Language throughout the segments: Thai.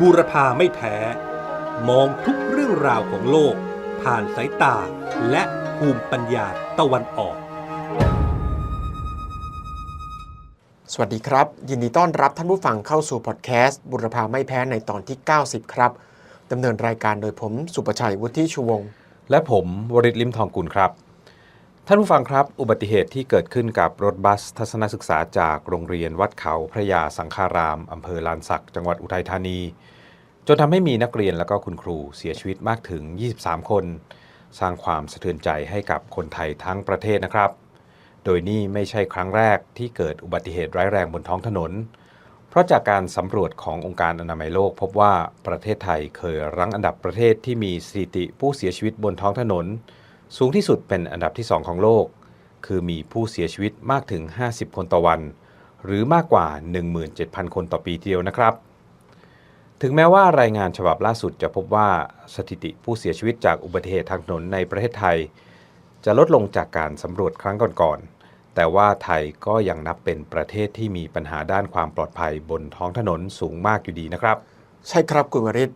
บูรพาไม่แพ้ มองทุกเรื่องราวของโลก ผ่านสายตาและภูมิปัญญาตะวันออก สวัสดีครับ ยินดีต้อนรับท่านผู้ฟังเข้าสู่พอดแคสต์บุรพาไม่แพ้ในตอนที่ 90 ครับดำเนินรายการโดยผมสุประชัยวุฒิชูวงศ์และผมวริศลิมทองกุลครับ ท่านผู้ฟังครับ อุบัติเหตุที่เกิดขึ้นกับรถบัสทัศนศึกษาจากโรงเรียนวัดเขาพระยาสังฆาราม อำเภอลานสัก จังหวัดอุทัยธานี จนทำให้มีนักเรียนและก็คุณครูเสียชีวิตมากถึง 23 คน สร้างความสะเทือนใจให้กับคนไทยทั้งประเทศนะครับ โดยนี่ไม่ใช่ครั้งแรกที่เกิดอุบัติเหตุร้ายแรงบนท้องถนน เพราะจากการสำรวจขององค์การอนามัยโลก พบว่าประเทศไทยเคยรั้งอันดับประเทศที่มีสถิติผู้เสียชีวิตบนท้องถนน สูงที่สุดเป็นอันดับที่ 2 ของโลก คือมีผู้เสียชีวิตมากถึง 50 คนต่อวัน หรือมากกว่า 17,000 คนต่อปีทีเดียวนะครับ ถึงแม้ว่ารายงานฉบับล่าสุดจะพบว่าสถิติผู้เสียชีวิตจากอุบัติเหตุทางถนนในประเทศไทย จะลดลงจากการสำรวจครั้งก่อนๆ แต่ว่าไทยก็ยังนับเป็นประเทศที่มีปัญหาด้านความปลอดภัยบนท้องถนนสูงมากอยู่ดีนะครับ ใช่ครับคุณวริศ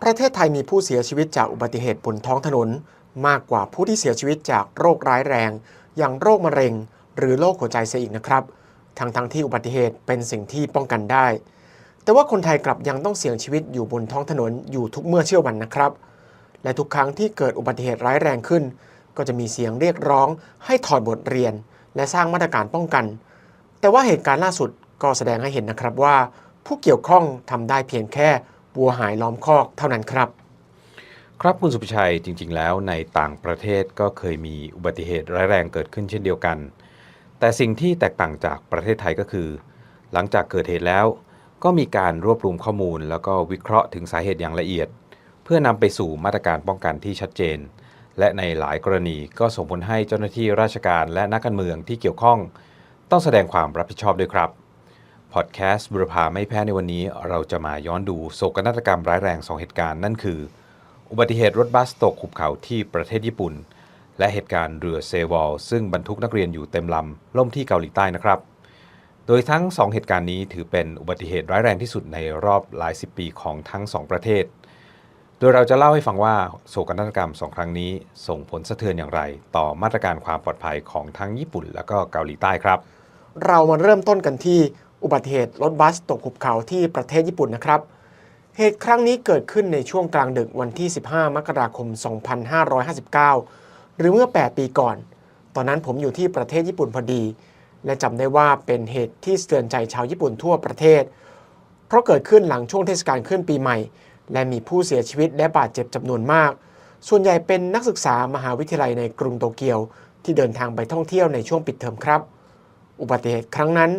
ประเทศไทยมีผู้เสียชีวิตจากอุบัติเหตุบนท้องถนน มากกว่าผู้ที่เสียชีวิตจากโรคร้ายแรง อย่างโรคมะเร็ง หรือโรคหัวใจเสียอีกนะครับ ทั้งทั้งๆที่อุบัติเหตุเป็นสิ่งที่ป้องกันได้ แต่ว่าคนไทยกลับยังต้องเสี่ยงชีวิตอยู่บนท้องถนนอยู่ทุกเมื่อเชื่อวันนะครับ และทุกครั้งที่เกิดอุบัติเหตุร้ายแรงขึ้น ก็จะมีเสียงเรียกร้องให้ถอดบทเรียน และสร้างมาตรการป้องกัน แต่ว่าเหตุการณ์ล่าสุดก็แสดงให้เห็นนะครับว่า ผู้เกี่ยวข้องทำได้เพียงแค่วัวหายล้อมคอกเท่านั้นครับ ครับคุณสุภชัยจริง ๆ แล้วในต่างประเทศก็เคยมีอุบัติเหตุร้ายแรงเกิดขึ้นเช่นเดียวกัน แต่สิ่งที่แตกต่างจากประเทศไทยก็คือ หลังจากเกิดเหตุแล้ว ก็มีการรวบรวมข้อมูล แล้วก็วิเคราะห์ถึงสาเหตุอย่างละเอียด เพื่อนำไปสู่มาตรการป้องกันที่ชัดเจน และในหลายกรณีก็ส่งผลให้เจ้าหน้าที่ราชการและนักการเมืองที่เกี่ยวข้อง ต้องแสดงความรับผิดชอบด้วยครับพอดแคสต์บุรพาไม่แพ้ในวันนี้ เราจะมาย้อนดูโศกนาฏกรรมร้ายแรงสองเหตุการณ์นั่นคือ อุบัติเหตุรถบัสตกหุบเขาที่ประเทศญี่ปุ่น และเหตุการณ์เรือเซวอลซึ่งบรรทุกนักเรียนอยู่เต็มลำล่มที่เกาหลีใต้นะครับ โดยทั้ง 2 เหตุการณ์นี้ถือเป็นอุบัติเหตุร้ายแรงที่สุดในรอบหลายสิบปีของทั้ง 2 ประเทศ โดยเราจะเล่าให้ฟังว่าโศกนาฏกรรมสองครั้งนี้ ส่งผลสะเทือนอย่างไร ต่อมาตรการความปลอดภัยของทั้งญี่ปุ่น และก็เกาหลีใต้ครับ เรามาเริ่มต้นกันที่อุบัติเหตุรถบัสตกหุบเขาที่ประเทศญี่ปุ่นนะครับ เหตุครั้งนี้เกิดขึ้นในช่วงกลางดึกวันที่ 15 มกราคม 2559 หรือเมื่อ 8 ปีก่อน ตอนนั้นผมอยู่ที่ประเทศญี่ปุ่นพอดี และจำได้ว่าเป็นเหตุที่เตือนใจชาวญี่ปุ่นทั่วประเทศ เพราะเกิดขึ้นหลังช่วงเทศกาลขึ้นปีใหม่ และมีผู้เสียชีวิตและบาดเจ็บจำนวนมาก ส่วนใหญ่เป็นนักศึกษามหาวิทยาลัยในกรุงโตเกียว ที่เดินทางไปท่องเที่ยวในช่วงปิดเทอมครับ อุบัติเหตุครั้งนั้น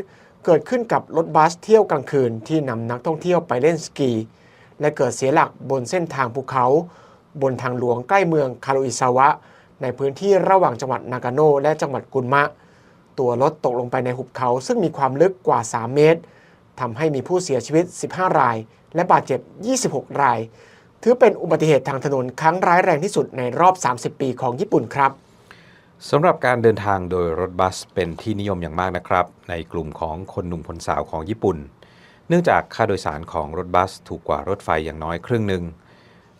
เกิดขึ้นกับรถบัสเที่ยวกลางคืนที่นำนักท่องเที่ยวไปเล่นสกี และเกิดเสียหลักบนเส้นทางภูเขา บนทางหลวงใกล้เมืองคารุอิซาวะ ในพื้นที่ระหว่างจังหวัดนากาโนและจังหวัดกุนมะ ตัวรถตกลงไปในหุบเขาซึ่งมีความลึกกว่า 3 เมตรทำให้มีผู้เสียชีวิต 15 ราย และบาดเจ็บ 26 ราย ถือเป็นอุบัติเหตุทางถนนครั้งร้ายแรงที่สุดในรอบ 30 ปีของญี่ปุ่นครับสำหรับการเดินทางโดยรถบัสเป็นที่นิยมอย่างมากนะครับ ในกลุ่มของคนหนุ่มคนสาวของญี่ปุ่น เนื่องจากค่าโดยสารของรถบัสถูกกว่ารถไฟอย่างน้อยครึ่งหนึ่ง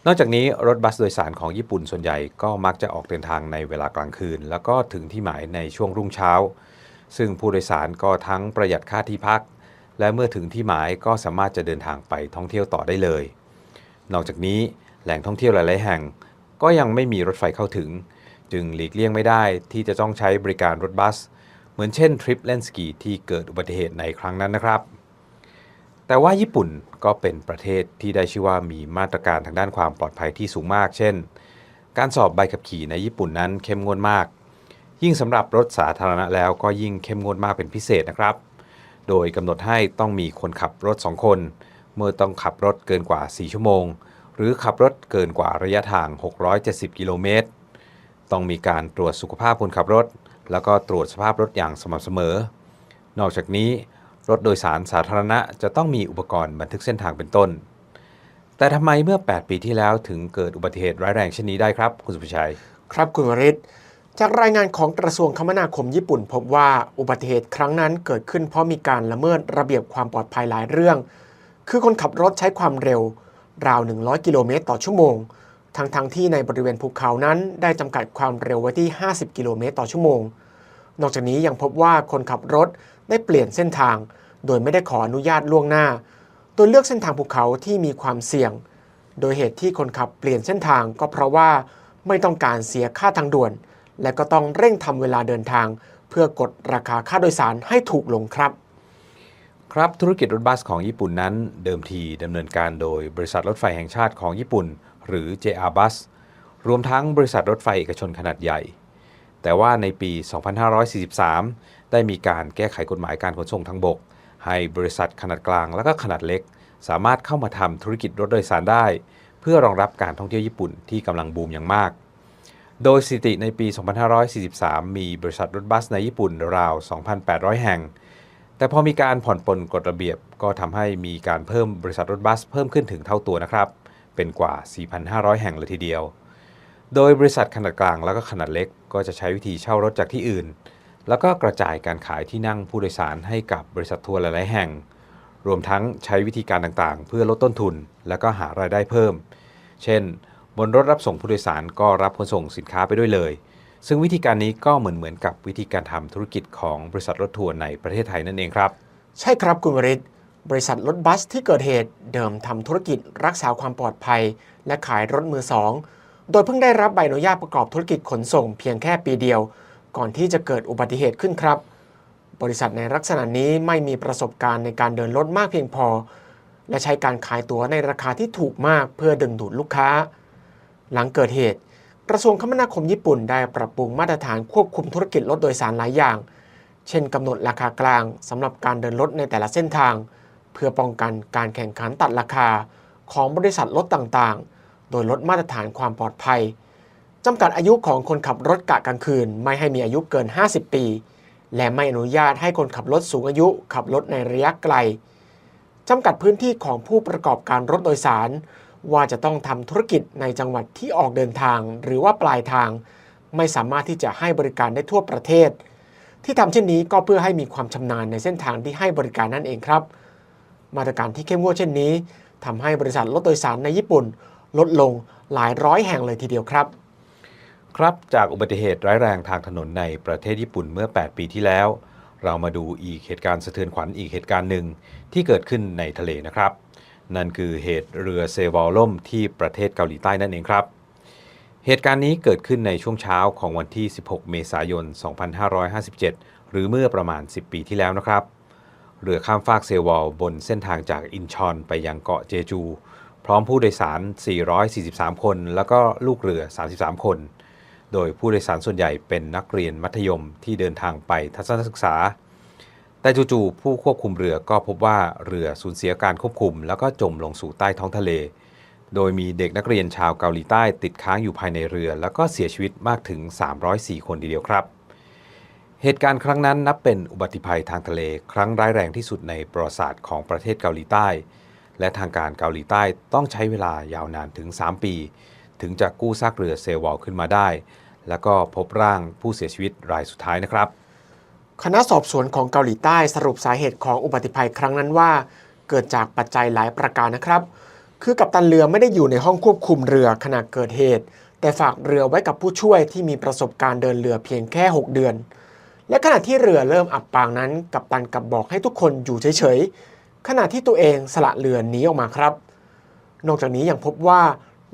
นอกจากนี้รถบัสโดยสารของญี่ปุ่นส่วนใหญ่ก็มักจะออกเดินทางในเวลากลางคืน แล้วก็ถึงที่หมายในช่วงรุ่งเช้า ซึ่งผู้โดยสารก็ทั้งประหยัดค่าที่พัก และเมื่อถึงที่หมายก็สามารถจะเดินทางไปท่องเที่ยวต่อได้เลย นอกจากนี้แหล่งท่องเที่ยวหลาย ๆ แห่ง ก็ยังไม่มีรถไฟเข้าถึง จึงหลีกเลี่ยงไม่ได้ที่จะต้องใช้บริการรถบัส เหมือนเช่นทริปเล่นสกีที่เกิดอุบัติเหตุในครั้งนั้นนะครับ แต่ว่าญี่ปุ่นก็เป็นประเทศที่ได้ชื่อว่ามีมาตรการทางด้านความปลอดภัยที่สูงมาก เช่น การสอบใบขับขี่ในญี่ปุ่นนั้นเข้มงวดมาก ยิ่งสำหรับรถสาธารณะแล้วก็ยิ่งเข้มงวดมากเป็นพิเศษนะครับ โดยกำหนดให้ต้องมีคนขับรถ 2 คน เมื่อต้องขับรถเกินกว่า 4 ชั่วโมง หรือขับรถเกินกว่าระยะทาง 670 กิโลเมตร ต้องมีการตรวจสุขภาพคนขับรถ แล้วก็ตรวจสภาพรถอย่างสม่ำเสมอ นอกจากนี้ รถโดยสารสาธารณะจะต้องมีอุปกรณ์บันทึกเส้นทางเป็นต้น แต่ทำไมเมื่อ 8 ปีที่แล้วถึงเกิดอุบัติเหตุร้ายแรงเช่นนี้ได้ครับ คุณสุภชัย ครับคุณวริศจากรายงานของกระทรวงคมนาคมญี่ปุ่น พบว่าอุบัติเหตุครั้งนั้นเกิดขึ้นเพราะมีการละเมิดระเบียบความปลอดภัยหลายเรื่อง คือคนขับรถใช้ความเร็ว ราว 100 กิโลเมตรต่อชั่วโมง ทั้งทงที่ในบริเวณภูเขานั้นได้จำกัดความเร็วไว้ที่ 50 กิโลเมตรต่อชั่วโมง นอกจากนี้ยังพบว่าคนขับรถได้เปลี่ยนเส้นทาง โดยไม่ได้ขออนุญาตล่วงหน้า โดยเลือกเส้นทางภูเขาที่มีความเสี่ยง โดยเหตุที่คนขับเปลี่ยนเส้นทางก็เพราะว่าไม่ต้องการเสียค่าทางด่วน และก็ต้องเร่งทำเวลาเดินทาง เพื่อกดราคาค่าโดยสารให้ถูกลงครับครับธุรกิจรถบัสของญี่ปุ่นนั้น เดิมทีดำเนินการโดยบริษัทรถไฟแห่งชาติของญี่ปุ่น หรือ JR Bus รวมทั้งบริษัทรถไฟเอกชนขนาดใหญ่ แต่ว่าในปี 2543 ได้มีการแก้ไขกฎหมายการขนส่งทางบก ให้บริษัทขนาดกลางและก็ขนาดเล็ก สามารถเข้ามาทำธุรกิจรถโดยสารได้ เพื่อรองรับการท่องเที่ยวญี่ปุ่นที่กำลังบูมอย่างมาก โดยสถิติในปี 2543 มีบริษัทรถบัสในญี่ปุ่นราว 2,800 แห่ง แต่พอมีการผ่อนปลนกฎระเบียบ ก็ทำให้มีการเพิ่มบริษัทรถบัสเพิ่มขึ้นถึงเท่าตัวนะครับ เป็นกว่า 4,500 แห่งเลยทีเดียว โดยบริษัทขนาดกลางแล้วก็ขนาดเล็ก ก็จะใช้วิธีเช่ารถจากที่อื่น แล้วก็กระจายการขายที่นั่งผู้โดยสารให้กับบริษัททัวร์หลายๆแห่ง รวมทั้งใช้วิธีการต่างๆ เพื่อลดต้นทุน และก็หารายได้เพิ่ม เช่น บนรถรับส่งผู้โดยสารก็รับขนส่งสินค้าไปด้วยเลย ซึ่งวิธีการนี้ก็เหมือนเหมือนกับวิธีการทำธุรกิจของบริษัทรถทัวร์ในประเทศไทยนั่นเองครับ ใช่ครับคุณวริศบริษัทรถบัสที่เกิดเหตุเดิมทำธุรกิจรักษาความปลอดภัย และขายรถมือสอง โดยเพิ่งได้รับใบอนุญาตประกอบธุรกิจขนส่งเพียงแค่ปีเดียว ก่อนที่จะเกิดอุบัติเหตุขึ้นครับ บริษัทในลักษณะนี้ไม่มีประสบการณ์ในการเดินรถมากเพียงพอ และใช้การขายตั๋วในราคาที่ถูกมากเพื่อดึงดูดลูกค้า หลังเกิดเหตุ กระทรวงคมนาคมญี่ปุ่นได้ปรับปรุงมาตรฐานควบคุมธุรกิจรถโดยสารหลายอย่าง เช่นกำหนดราคากลางสำหรับการเดินรถในแต่ละเส้นทาง เพื่อป้องกันการแข่งขันตัดราคาของบริษัทรถต่างๆ ดยลดมาตรฐานความปลอดภัยจำกัดอายุของคนขับรถกะกลางคืน ไม่ให้มีอายุเกิน 50 ปี และไม่อนุญาตให้คนขับรถสูงอายุขับรถในระยะไกลจำกัดพื้นที่ของผู้ประกอบการรถโดยสาร ว่าจะต้องทำธุรกิจในจังหวัดที่ออกเดินทาง หรือว่าปลายทาง ไม่สามารถที่จะให้บริการได้ทั่วประเทศ ที่ทำเช่นนี้ก็เพื่อให้มีความชำนาญในเส้นทางที่ให้บริการนั่นเองครับ มาตรการที่เข้มงวดเช่นนี้ทำให้บริษัทรถโดยสารในญี่ปุ่น ลดลงหลายร้อยแห่งเลยทีเดียวครับ ครับจากอุบัติเหตุร้ายแรงทางถนนในประเทศญี่ปุ่นเมื่อ 8 ปีที่แล้ว เรามาดูอีกเหตุการณ์สะเทือนขวัญอีกเหตุการณ์หนึ่งที่เกิดขึ้นในทะเลนะครับ นั่นคือเหตุเรือเซวอลล่มที่ประเทศเกาหลีใต้นั่นเองครับ เหตุการณ์นี้เกิดขึ้นในช่วงเช้าของวันที่ 16 เมษายน 2557 หรือเมื่อประมาณ 10 ปีที่แล้วนะครับเรือข้ามฟากเซวอลบนเส้นทางจากอินชอนไปยังเกาะเจจู พร้อมผู้โดยสาร 443 คน แล้วก็ลูกเรือ 33 คน โดยผู้โดยสารส่วนใหญ่เป็นนักเรียนมัธยมที่เดินทางไปทัศนศึกษา แต่จู่ๆผู้ควบคุมเรือก็พบว่าเรือสูญเสียการควบคุม แล้วก็จมลงสู่ใต้ท้องทะเล โดยมีเด็กนักเรียนชาวเกาหลีใต้ติดค้างอยู่ภายในเรือ แล้วก็เสียชีวิตมากถึง 304 คนทีเดียวครับ เหตุการณ์ครั้งนั้นนับเป็นอุบัติภัยทางทะเล ครั้งร้ายแรงที่สุดในประวัติศาสตร์ของประเทศเกาหลีใต้ และทางการเกาหลีใต้ต้องใช้เวลายาวนานถึง 3 ปี ถึงจะกู้ซากเรือเซวอลขึ้นมาได้ แล้วก็พบร่างผู้เสียชีวิตรายสุดท้ายนะครับ คณะสอบสวนของเกาหลีใต้สรุปสาเหตุของอุบัติภัยครั้งนั้นว่า เกิดจากปัจจัยหลายประการนะครับ คือกัปตันเรือไม่ได้อยู่ในห้องควบคุมเรือขณะเกิดเหตุ แต่ฝากเรือไว้กับผู้ช่วยที่มีประสบการณ์เดินเรือเพียงแค่ 6 เดือน และขณะที่เรือเริ่มอับปางนั้น กัปตันกลับบอกให้ทุกคนอยู่เฉยๆ ขณะที่ตัวเองสละเรือหนีออกมาครับ นอกจากนี้ยังพบว่า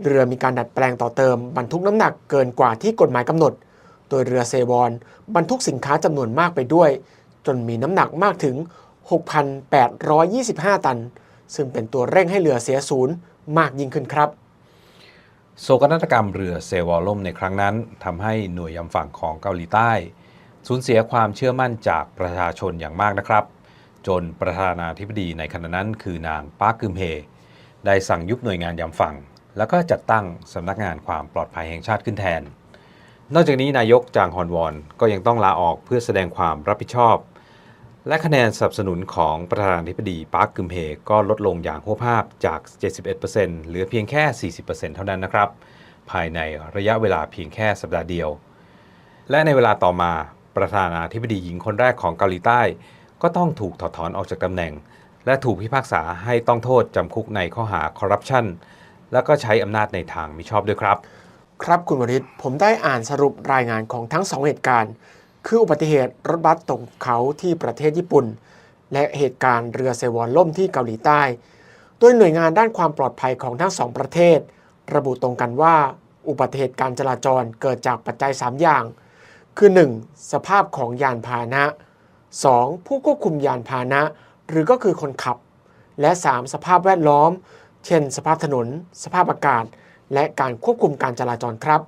เรือมีการดัดแปลงต่อเติมบรรทุกน้ำหนักเกินกว่าที่กฎหมายกำหนด โดยเรือเซวอนบรรทุกสินค้าจำนวนมากไปด้วย จนมีน้ำหนักมากถึง 6,825 ตัน ซึ่งเป็นตัวเร่งให้เรือเสียศูนย์มากยิ่งขึ้นครับโศกนาฏกรรมเรือเซวอลล่มในครั้งนั้นทำให้หน่วยยำฝั่งของเกาหลีใต้ สูญเสียความเชื่อมั่นจากประชาชนอย่างมากนะครับ จนประธานาธิบดีในขณะนั้นคือนางปาร์คกึมเฮ ได้สั่งยุบหน่วยงานยำฝั่ง แล้วก็จัดตั้งสำนักงานความปลอดภัยแห่งชาติขึ้นแทน นอกจากนี้นายกจางฮอนวอนก็ยังต้องลาออกเพื่อแสดงความรับผิดชอบ และคะแนนสนับสนุนของประธานาธิบดีปาร์คกึมเฮก็ลดลงอย่างหัวภาพจาก 71%เหลือเพียงแค่ 40%เท่านั้นนะครับ ภายในระยะเวลาเพียงแค่สัปดาห์เดียว และในเวลาต่อมาประธานาธิบดีหญิงคนแรกของเกาหลีใต้ ก็ต้องถูกถอดถอนออกจากตำแหน่ง และถูกพิพากษาให้ต้องโทษจำคุกในข้อหาคอร์รัปชันแล้วก็ใช้อำนาจในทางมิชอบด้วยครับ ครับคุณวริศผมได้อ่านสรุปรายงานของทั้งสองเหตุการณ์ คืออุบัติเหตุรถบัสตกเขาที่ประเทศญี่ปุ่น และเหตุการณ์เรือเซวอนล่มที่เกาหลีใต้ โดยหน่วยงานด้านความปลอดภัยของทั้งสองประเทศ ระบุตรงกันว่า อุบัติเหตุการจราจรเกิดจากปัจจัย 3 อย่าง คือ 1. สภาพของยานพาหนะ 2. ผู้ควบคุมยานพาหนะ หรือก็คือคนขับ และ 3. สภาพแวดล้อม เช่น สภาพถนน สภาพอากาศ และการควบคุมการจราจรครับ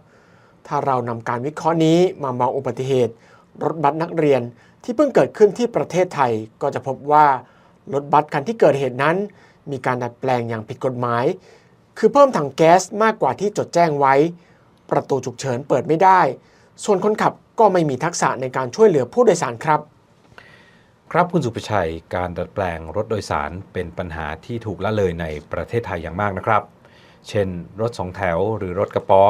ถ้าเรานำการวิเคราะห์นี้มามองอุบัติเหตุ รถบัสนักเรียนที่เพิ่งเกิดขึ้นที่ประเทศไทย ก็จะพบว่ารถบัสคันที่เกิดเหตุนั้น มีการดัดแปลงอย่างผิดกฎหมาย คือเพิ่มถังแก๊สมากกว่าที่จดแจ้งไว้ ประตูฉุกเฉินเปิดไม่ได้ ส่วนคนขับก็ไม่มีทักษะในการช่วยเหลือผู้โดยสารครับ ครับคุณสุภชัยการดัดแปลงรถโดยสารเป็นปัญหาที่ถูกละเลยในประเทศไทยอย่างมากนะครับ เช่น รถสองแถวหรือรถกระป๋อ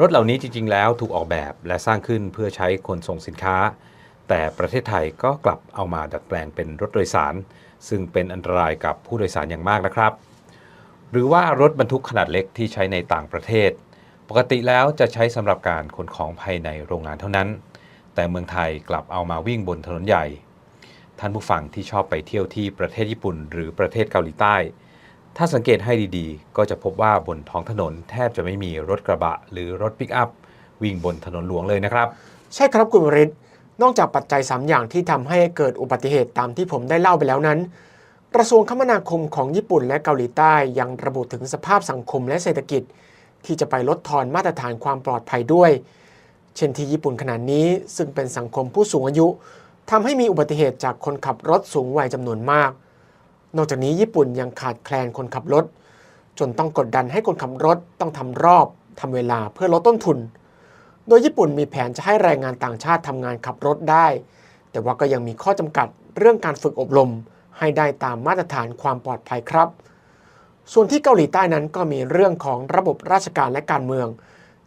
รถเหล่านี้จริง ๆ แล้วถูกออกแบบและสร้างขึ้นเพื่อใช้ขนส่งสินค้า แต่ประเทศไทยก็กลับเอามาดัดแปลงเป็นรถโดยสาร ซึ่งเป็นอันตรายกับผู้โดยสารอย่างมากนะครับ หรือว่ารถบรรทุกขนาดเล็กที่ใช้ในต่างประเทศ ปกติแล้วจะใช้สำหรับการขนของภายในโรงงานเท่านั้น แต่เมืองไทยกลับเอามาวิ่งบนถนนใหญ่ ท่านผู้ฟังที่ชอบไปเที่ยวที่ประเทศญี่ปุ่น หรือประเทศเกาหลีใต้ ถ้าสังเกตให้ดีๆ ก็จะพบว่าบนท้องถนนแทบจะไม่มีรถกระบะ หรือรถปิกอัพ วิ่งบนถนนหลวงเลยนะครับ ใช่ครับคุณวริศนอกจากปัจจัย 3 อย่างที่ทำให้เกิดอุบัติเหตุตามที่ผมได้เล่าไปแล้วนั้น กระทรวงคมนาคมของญี่ปุ่นและเกาหลีใต้ยังระบุถึงสภาพสังคมและเศรษฐกิจ ที่จะไปลดทอนมาตรฐานความปลอดภัยด้วย เช่นที่ญี่ปุ่นขณะนี้ซึ่งเป็นสังคมผู้สูงอายุ ทำให้มีอุบัติเหตุจากคนขับรถสูงวัยจำนวนมาก นอกจากนี้ญี่ปุ่นยังขาดแคลนคนขับรถ จนต้องกดดันให้คนขับรถต้องทำรอบทำเวลาเพื่อลดต้นทุน โดยญี่ปุ่นมีแผนจะให้แรงงานต่างชาติทำงานขับรถได้ แต่ว่าก็ยังมีข้อจำกัดเรื่องการฝึกอบรม ให้ได้ตามมาตรฐานความปลอดภัยครับ ส่วนที่เกาหลีใต้นั้นก็มีเรื่องของระบบราชการและการเมือง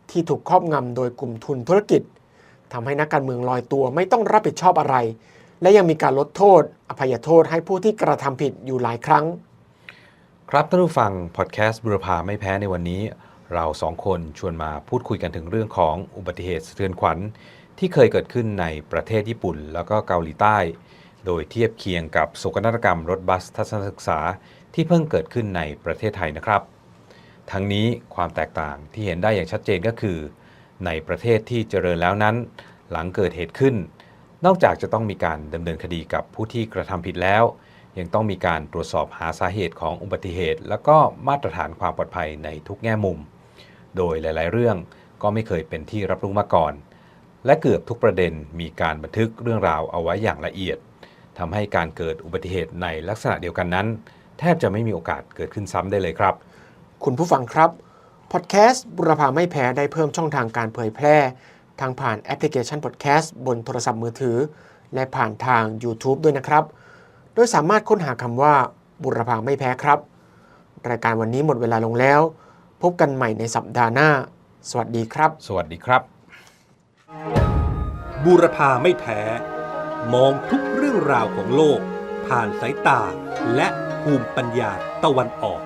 ที่ถูกครอบงำโดยกลุ่มทุนธุรกิจ ทำให้นักการเมืองลอยตัวไม่ต้องรับผิดชอบอะไร และยังมีการลดโทษ อภัยโทษให้ผู้ที่กระทำผิดอยู่หลายครั้ง ครับท่านผู้ฟังพอดแคสต์บุรพาไม่แพ้ในวันนี้ เราสองคนชวนมาพูดคุยกันถึงเรื่องของอุบัติเหตุสะเทือนขวัญ ที่เคยเกิดขึ้นในประเทศญี่ปุ่น แล้วก็เกาหลีใต้ โดยเทียบเคียงกับโศกนาฏกรรมรถบัสทัศนศึกษาที่เพิ่งเกิดขึ้นในประเทศไทยนะครับ ทั้งนี้ความแตกต่างที่เห็นได้อย่างชัดเจนก็คือ ในประเทศที่เจริญแล้วนั้น หลังเกิดเหตุขึ้น นอกจากจะต้องมีการดำเนินคดีกับผู้ที่กระทำผิดแล้ว ยังต้องมีการตรวจสอบหาสาเหตุของอุบัติเหตุ แล้วก็มาตรฐานความปลอดภัยในทุกแง่มุม โดยหลาย ๆ เรื่องก็ไม่เคยเป็นที่รับรู้มาก่อน และเกือบทุกประเด็นมีการบันทึกเรื่องราวเอาไว้อย่างละเอียดทำให้การเกิดอุบัติเหตุในลักษณะเดียวกันนั้น แทบจะไม่มีโอกาสเกิดขึ้นซ้ำได้เลยครับ คุณผู้ฟังครับ พอดแคสต์บุรพาไม่แพ้ได้เพิ่มช่องทางการเผยแพร่ ทางผ่านแอปพลิเคชันพอดแคสต์บนโทรศัพท์มือถือ และผ่านทาง YouTube ด้วยนะครับ โดยสามารถค้นหาคำว่าบุรพาไม่แพ้ครับ รายการวันนี้หมดเวลาลงแล้ว พบกันใหม่ในสัปดาห์หน้า สวัสดีครับ สวัสดีครับ บูรพาไม่แพ้ มองทุกเรื่องราวของโลก ผ่านสายตาและภูมิปัญญาตะวันออก